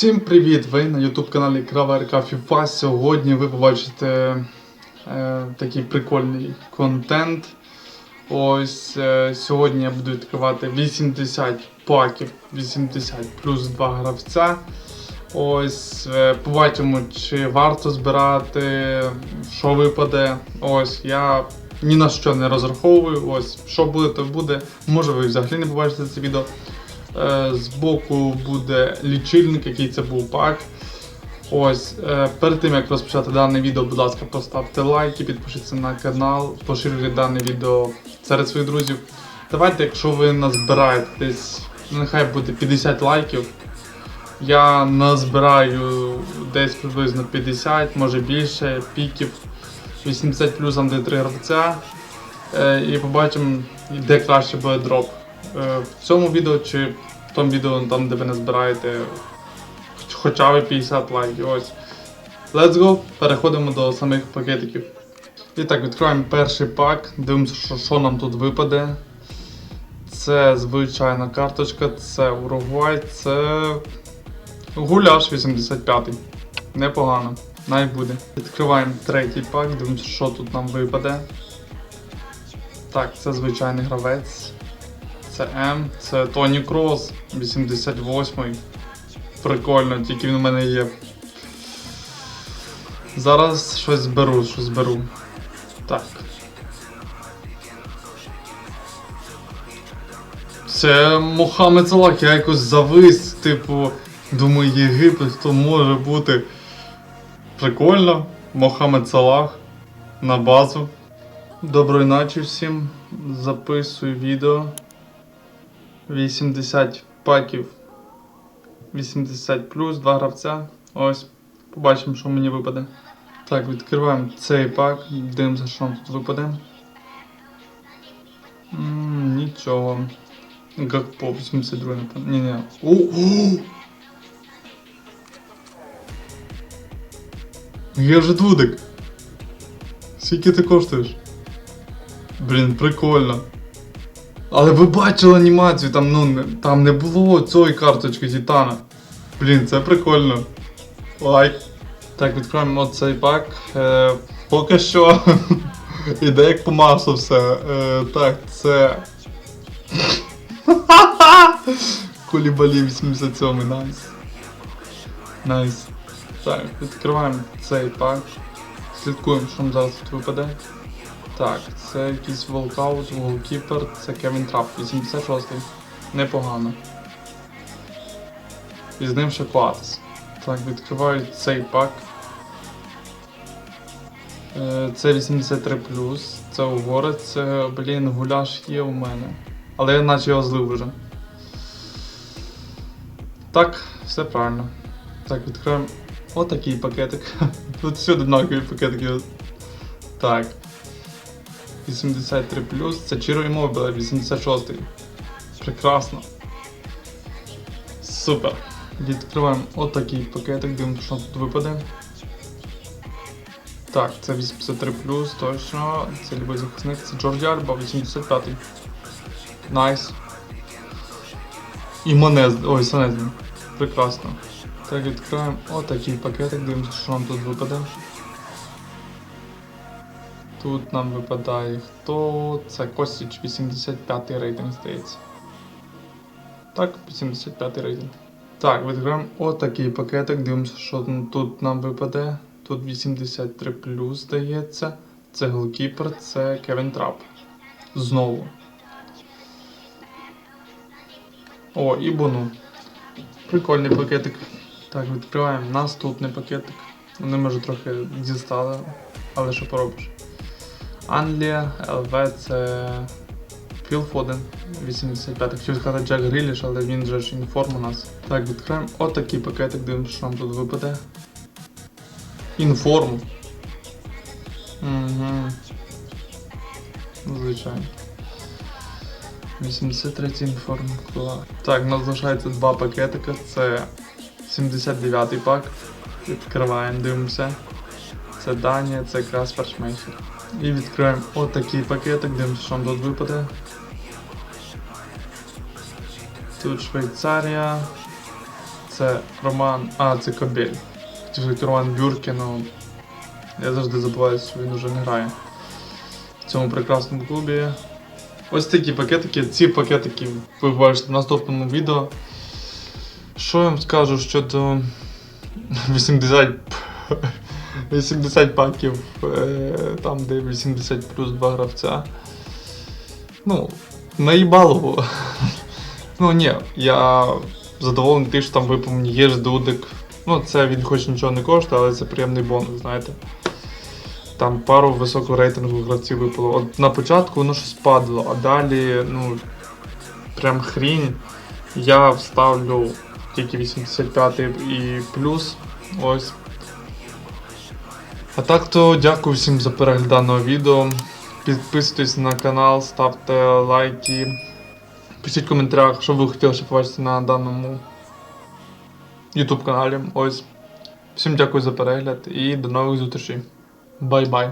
Всім привіт! Ви на YouTube каналі Крава РК. Сьогодні ви побачите е, такий прикольний контент. Ось е, сьогодні я буду відкривати 80 паків, 80 плюс 2 гравця. Ось е, побачимо, чи варто збирати, що випаде. Ось я ні на що не розраховую. Ось що буде, то буде. Може ви взагалі не побачите це відео. Е, Збоку буде лічильник, який це був пак. Ось, е, перед тим як розпочати дане відео, будь ласка, поставте лайки, підпишіться на канал, поширюйте дане відео серед своїх друзів. Давайте, якщо ви назбираєте десь, нехай буде 50 лайків. Я назбираю десь приблизно 50, може більше, піків 80 плюс там де 3 гравця. Е, і побачимо, де краще буде дроп. Е, в цьому відео чи в тому відео, там, де ви не збираєте хоча б 50 лайків. Ось. Let's go! Переходимо до самих пакетиків. І так, відкриваємо перший пак, дивимося, що, що нам тут випаде. Це звичайна карточка, це Уругвай, це гуляш 85-й. Непогано, най буде. Відкриваємо третій пак, дивимося, що тут нам випаде. Так, це звичайний гравець. Це М, це Тоні Крос, 88-й. Прикольно, тільки він у мене є. Зараз щось зберу, щось зберу. Так. Це Мохамед Салах, я якось завис, типу, думаю, Єгипет, то може бути. Прикольно. Мохамед Салах на базу. Доброї ночі всім. Записую відео. 80 паків. 80 плюс, 2 гравця. Ось. Побачимо, що мені випаде. Так, відкриваємо цей пак. Дивимося, що нам тут випаде. м нічого. Гакпо 82 напевно. Ні, ні. О, о! Я вже дудик. Скільки ти коштуєш? Блін, прикольно. Але ви бачили анімацію, там, ну, там не було цієї карточки Титана. Блін, це прикольно. Лайк. Так, відкроємо цей пак. Е, поки що. Іде як по маслу все. Е, так, це. Кулібалі 87 найс. Найс. Так, відкриваємо цей пак. Слідкуємо, що нам зараз тут випаде. Так, це якийсь волкаут, голкіпер, це Кевін Трап, 86-й. Непогано. І з ним ще Коатс. Так, відкриваю цей пак. Е, Це 83 це угорець, це, блін, гуляш є у мене. Але я наче його злив вже. Так, все правильно. Так, відкриємо отакий пакетик. Тут всюди однакові пакетики. Так. 83 це Чиро Immobile 86. Прекрасно. Супер. Відкриваємо отакий пакетик, дивимося, що тут випаде. Так, це 83 точно. Це любий захисник, це Джордж Альба, 85. Найс. І Манез. Ой, Санезний. Прекрасно. Так, відкриваємо отакий пакетик, дивимося, що нам тут випаде. Тут нам випадає хто? Це Косіч 85 рейтинг, здається. Так, 85 рейтинг. Так, відкриваємо отакий пакетик, дивимося, що тут нам випаде. Тут 83 здається. Це голкіпер, це Кевін Трап. Знову. О, і Бону. Прикольний пакетик. Так, відкриваємо наступний пакетик. Вони може трохи дістали, але що поробиш. Англія, ЛВ це Філ Фоден, 85. Хотів сказати Джек Гріліш, але він же ж інформ у нас. Так, відкриємо отакий пакетик, дивимося, що нам тут випаде. Інформ. Угу. Звичайно. 83 інформ. Так, у нас залишається два пакетика. Це 79-й пак. Відкриваємо, дивимося. Це Данія, це Каспер Шмейхер. І відкриємо отакий пакетик, дивимося, що тут випаде. Тут Швейцарія. це Роман. А, це Кобель. Хотів Роман Бюркін, ну я завжди забуваю, що він уже не грає в цьому прекрасному клубі. Ось такі пакетики. Ці пакетики ви бачите в наступному відео. Що я вам скажу щодо 80, 80 паків, е, там де 80 плюс 2 гравця. Ну, наїбалово. Ну ні, я задоволений тим, що там випав мені Єж Дудик. Ну, це він хоч нічого не коштує, але це приємний бонус, знаєте. Там пару високорейтингових гравців випало. От на початку воно щось падало, а далі, ну, прям хрінь. Я вставлю тільки 85 і плюс. Ось. А так то дякую всім за перегляд даного відео. Підписуйтесь на канал, ставте лайки. Пишіть в коментарях, що ви хотіли ще побачити на даному YouTube каналі. Ось. Всім дякую за перегляд і до нових зустрічей. Бай-бай.